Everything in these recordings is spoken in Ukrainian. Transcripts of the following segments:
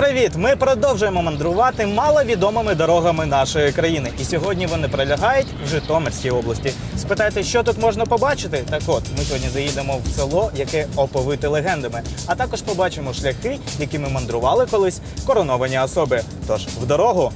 Привіт! Ми продовжуємо мандрувати маловідомими дорогами нашої країни. І сьогодні вони прилягають в Житомирській області. Спитайте, що тут можна побачити? Так от, ми сьогодні заїдемо в село, яке оповите легендами, а також побачимо шляхи, якими мандрували колись короновані особи. Тож в дорогу.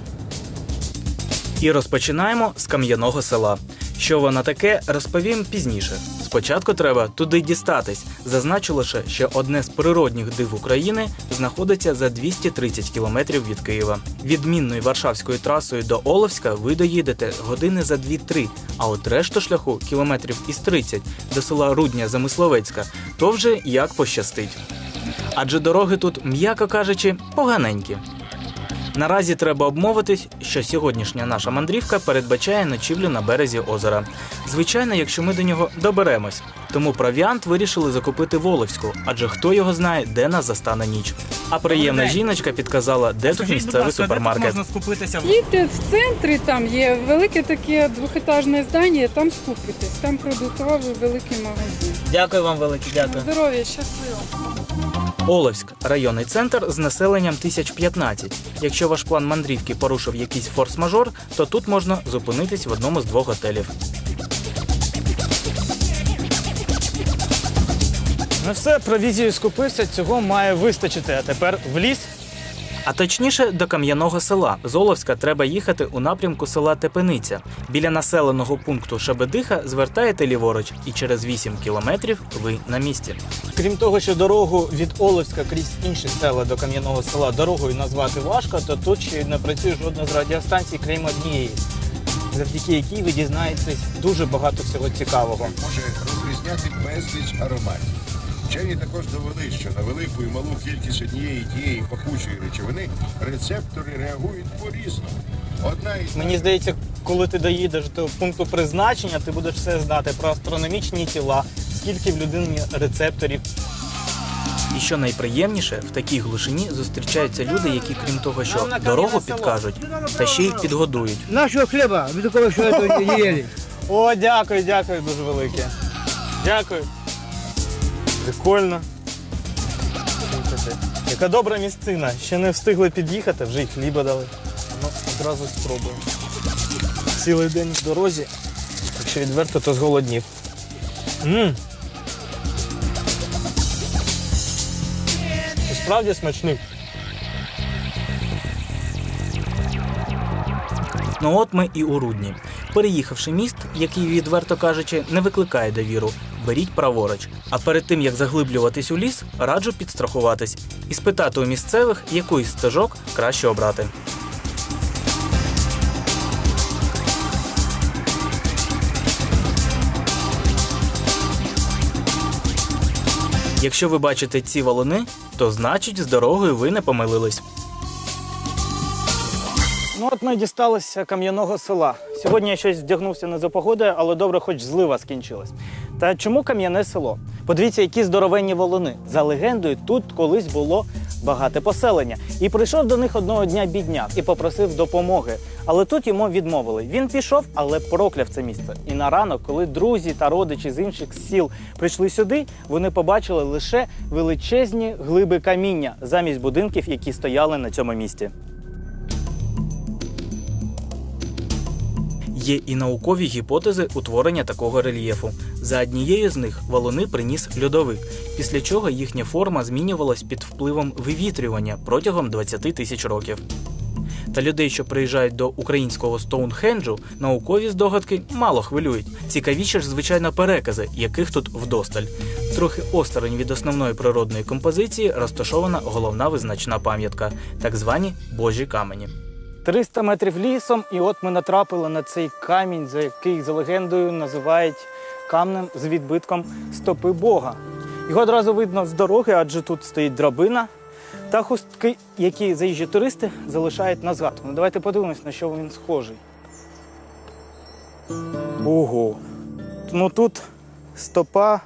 І розпочинаємо з кам'яного села. Що воно таке, розповім пізніше. Спочатку треба туди дістатись. Зазначу лише, що одне з природних див України знаходиться за 230 кілометрів від Києва. Відмінною Варшавською трасою до Оловська ви доїдете години за 2-3, а от решту шляху кілометрів із 30 до села Рудня Замисловецька, то вже як пощастить. Адже дороги тут, м'яко кажучи, поганенькі. Наразі треба обмовитись, що сьогоднішня наша мандрівка передбачає ночівлю на березі озера. Звичайно, якщо ми до нього доберемось. Тому провіант вирішили закупити Воловську, адже хто його знає, де нас застане ніч. А приємна жіночка підказала, де тут місцевий супермаркет. скупитися Їдьте в центрі, там є велике таке двохетажне здання, там скупитесь, там продуктовий великий магазин. Дякую вам велике, дякую. Здоров'я, щасливо. Олевськ районний центр з населенням 1015. Якщо ваш план мандрівки порушив якийсь форс-мажор, то тут можна зупинитись в одному з двох готелів. Ну все, провізію скупився, цього має вистачити. А тепер в ліс. А точніше до кам'яного села. З Оловська треба їхати у напрямку села Тепениця. Біля населеного пункту Шебедиха звертаєте ліворуч, і через 8 кілометрів ви на місці. Крім того, що дорогу від Оловська крізь інші села до кам'яного села дорогою назвати важко, то тут ще не працює жодна з радіостанцій, крім однієї, завдяки якій ви дізнаєтесь дуже багато всього цікавого. може розрізняти безліч ароматів. Вчені також довели, що на велику і малу кількість однієї тієї пахучої речовини рецептори реагують по-різному. Одна із Мені здається, коли ти доїдеш до пункту призначення, ти будеш все знати про астрономічні тіла, скільки в людині рецепторів. І що найприємніше, в такій глушині зустрічаються люди, які, крім того, що дорогу підкажуть, та ще й підгодують. Нашего хлеба, вы такого не ели. О, дякую, дякую дуже велике. Дякую. Прикольно. Яка добра місцина. Ще не встигли під'їхати, вже й хліба дали. Ну, одразу спробуємо. Цілий день в дорозі. Якщо відверто, то зголоднів. Мм. Справді смачний. Ну от ми і у Рудні. Переїхавши міст, який, відверто кажучи, не викликає довіру, беріть праворуч. А перед тим як заглиблюватись у ліс, раджу підстрахуватись і спитати у місцевих, яку із стежок краще обрати. Якщо ви бачите ці валуни, то значить з дорогою ви не помилились. Ну от ми дісталися кам'яного села. Сьогодні я щось вдягнувся не за погодою, але добре, хоч злива скінчилась. Та чому кам'яне село? Подивіться, які здоровенні волони. За легендою, тут колись було багате поселення. І прийшов до них одного дня бідняк і попросив допомоги. Але тут йому відмовили. Він пішов, але прокляв це місце. І на ранок, коли друзі та родичі з інших сіл прийшли сюди, вони побачили лише величезні глиби каміння замість будинків, які стояли на цьому місці. Є і наукові гіпотези утворення такого рельєфу. За однією з них валуни приніс льодовик, після чого їхня форма змінювалась під впливом вивітрювання протягом 20 тисяч років. Та людей, що приїжджають до українського Стоунхенджу, наукові здогадки мало хвилюють. Цікавіше ж, звичайно, перекази, яких тут вдосталь. Трохи осторонь від основної природної композиції розташована головна визначна пам'ятка, так звані Божі камені. 300 метрів лісом, і от ми натрапили на цей камінь, за який за легендою називають камнем з відбитком стопи Бога. Його одразу видно з дороги, адже тут стоїть драбина та хустки, які заїжджі туристи залишають на згадку. Ну, давайте подивимось, на що він схожий. Ого. Ну тут стопа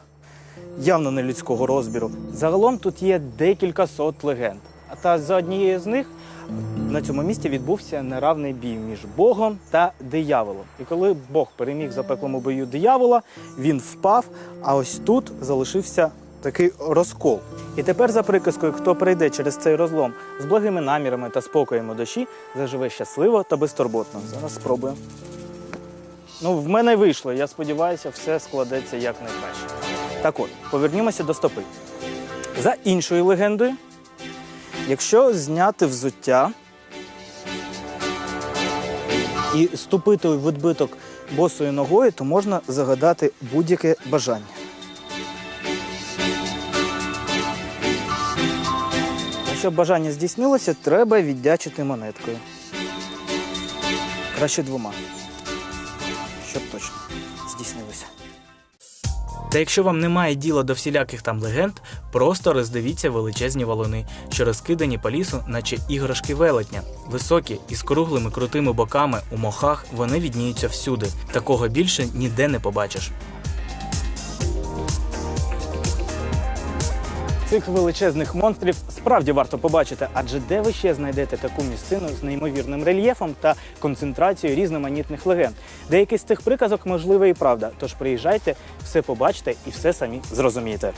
явно не людського розміру. Загалом тут є декілька сот легенд. Та за однією з них на цьому місці відбувся неравний бій між Богом та дияволом. І коли Бог переміг в запеклому бою диявола, він впав, а ось тут залишився такий розкол. І тепер за приказкою, хто прийде через цей розлом з благими намірами та спокоєм у душі, заживе щасливо та безтурботно. Зараз спробуємо. Ну, в мене вийшло. Я сподіваюся, все складеться як найкраще. Так от, повернімося до стопи. За іншою легендою, якщо зняти взуття і ступити у відбиток босою ногою, то можна загадати будь-яке бажання. Щоб бажання здійснилося, треба віддячити монеткою. Краще двома. Щоб точно здійснилося. Та якщо вам немає діла до всіляких там легенд, просто роздивіться величезні валуни, що розкидані по лісу, наче іграшки велетня. Високі і з круглими крутими боками у мохах вони відніються всюди. Такого більше ніде не побачиш. Цих величезних монстрів справді варто побачити, адже де ви ще знайдете таку місцину з неймовірним рельєфом та концентрацією різноманітних легенд. Деякі з цих приказок можливе і правда. Тож приїжджайте, все побачите і все самі зрозумієте.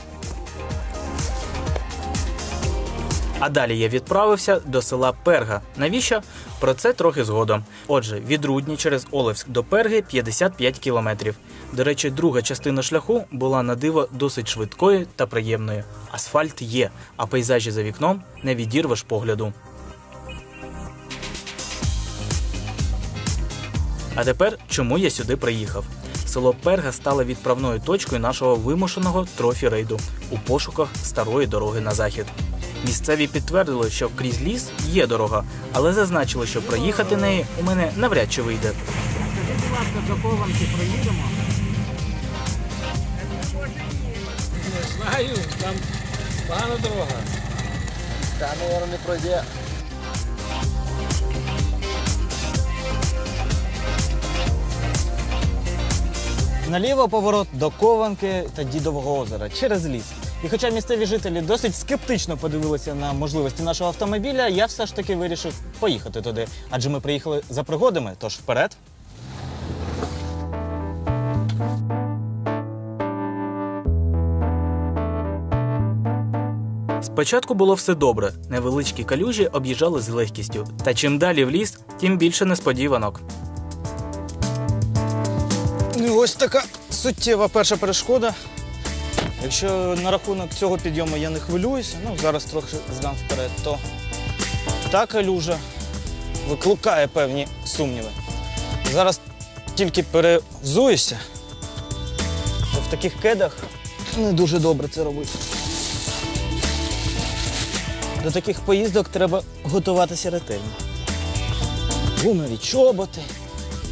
А далі я відправився до села Перга. Навіщо? Про це трохи згодом. Отже, від Рудні через Олевськ до Перги 55 кілометрів. До речі, друга частина шляху була на диво досить швидкою та приємною. Асфальт є, а пейзажі за вікном не відірвеш погляду. А тепер чому я сюди приїхав? Село Перга стало відправною точкою нашого вимушеного трофі-рейду у пошуках старої дороги на захід. Місцеві підтвердили, що крізь ліс є дорога, але зазначили, що проїхати неї у мене навряд чи вийде. Проїдемо. Знаю, там погана дорога. Та, мабуть, не пройде. Наліво поворот до Кованки та Дідового озера через ліс. І хоча місцеві жителі досить скептично подивилися на можливості нашого автомобіля, я все ж таки вирішив поїхати туди. Адже ми приїхали за пригодами, тож вперед. Спочатку було все добре. Невеличкі калюжі об'їжджали з легкістю. Та чим далі в ліс, тим більше несподіванок. Ну, ось така суттєва перша перешкода. Якщо на рахунок цього підйому я не хвилююся, ну зараз трохи здам вперед, то та калюжа викликає певні сумніви. Зараз тільки перевзуюся, то в таких кедах не дуже добре це робити. До таких поїздок треба готуватися ретельно. Гумові чоботи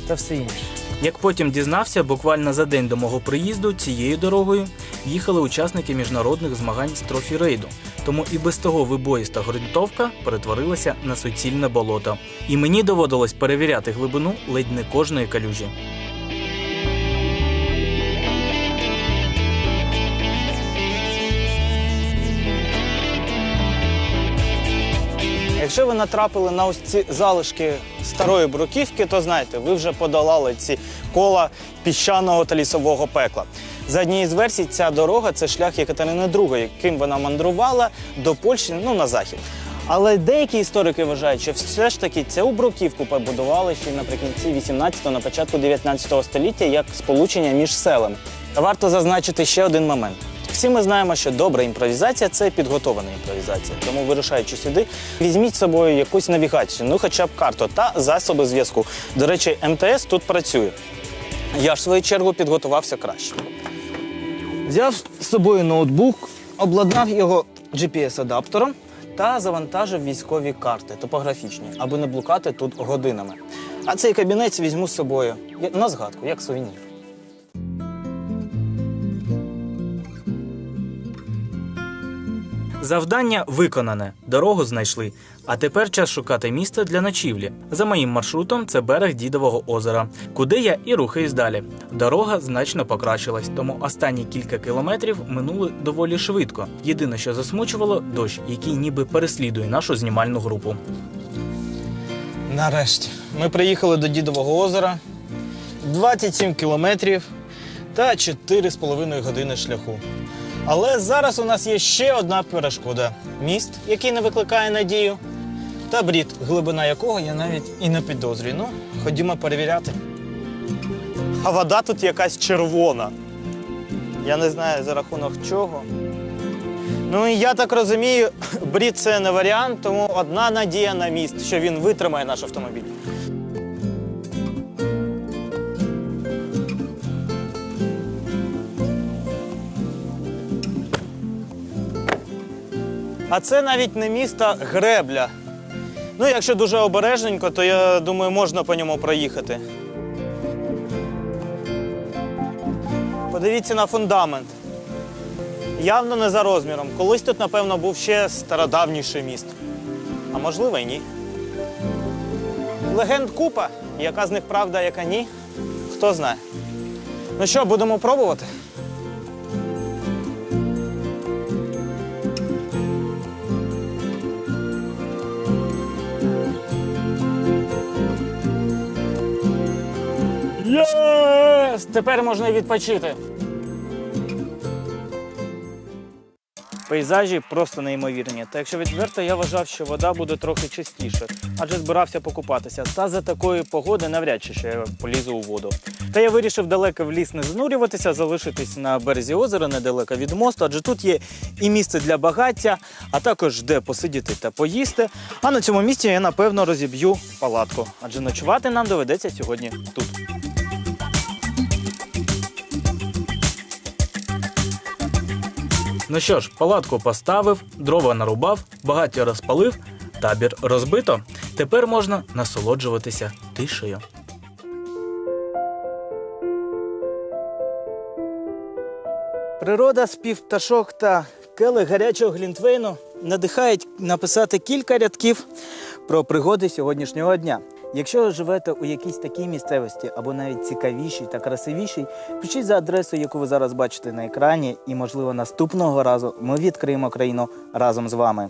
та все інше. Як потім дізнався, буквально за день до мого приїзду цією дорогою їхали учасники міжнародних змагань з трофі-рейду. Тому і без того вибоїста ґрунтовка перетворилася на суцільне болото. І мені доводилось перевіряти глибину ледь не кожної калюжі. Якщо ви натрапили на ось ці залишки старої бруківки, то знаєте, ви вже подолали ці кола піщаного та лісового пекла. За однією з версій, ця дорога це шлях Екатерини II, яким вона мандрувала до Польщі, ну на захід. Але деякі історики вважають, що все ж таки цю бруківку побудували ще наприкінці 18-го, на початку 19-го століття як сполучення між селами. Варто зазначити ще один момент. Всі ми знаємо, що добра імпровізація це підготована імпровізація. Тому, вирушаючи сюди, візьміть з собою якусь навігацію, ну хоча б карту та засоби зв'язку. До речі, МТС тут працює. Я ж в свою чергу підготувався краще. Взяв з собою ноутбук, обладнав його GPS-адаптером та завантажив військові карти топографічні, аби не блукати тут годинами. А цей кабінець візьму з собою на згадку, як сувенір. Завдання виконане, дорогу знайшли. А тепер час шукати місце для ночівлі. За моїм маршрутом це берег Дідового озера, куди я і рухаюсь далі. Дорога значно покращилась, тому останні кілька кілометрів минули доволі швидко. Єдине, що засмучувало, дощ, який ніби переслідує нашу знімальну групу. Нарешті ми приїхали до Дідового озера. 27 кілометрів та 4,5 години шляху. Але зараз у нас є ще одна перешкода: міст, який не викликає надію, та брід, глибина якого я навіть і не підозрюю. Ну, ходімо перевіряти. А вода тут якась червона. Я не знаю за рахунок чого. Ну і я так розумію, брід це не варіант, тому одна надія на міст, що він витримає наш автомобіль. А це навіть не міст, а гребля. Ну, якщо дуже обережненько, то я думаю, можна по ньому проїхати. Подивіться на фундамент. Явно не за розміром. Колись тут, напевно, був ще стародавніший міст. А можливо, і ні. Легенд купа. Яка з них правда, яка ні? Хто знає. Ну що, будемо пробувати? Єс! Тепер можна відпочити. Пейзажі просто неймовірні. Та якщо відверто, я вважав, що вода буде трохи чистіше, адже збирався покупатися. Та за такої погоди навряд чи ще полізу у воду. Та я вирішив далеко в ліс не занурюватися, залишитись на березі озера недалеко від мосту, адже тут є і місце для багаття, а також де посидіти та поїсти. А на цьому місці я напевно розіб'ю палатку, адже ночувати нам доведеться сьогодні тут. Ну що ж, палатку поставив, дрова нарубав, багаття розпалив, табір розбито. Тепер можна насолоджуватися тишею. Природа, спів пташок та келих гарячого глінтвейну надихають написати кілька рядків про пригоди сьогоднішнього дня. Якщо ви живете у якійсь такій місцевості або навіть цікавішій та красивішій, пишіть за адресою, яку ви зараз бачите на екрані, і, можливо, наступного разу ми відкриємо країну разом з вами.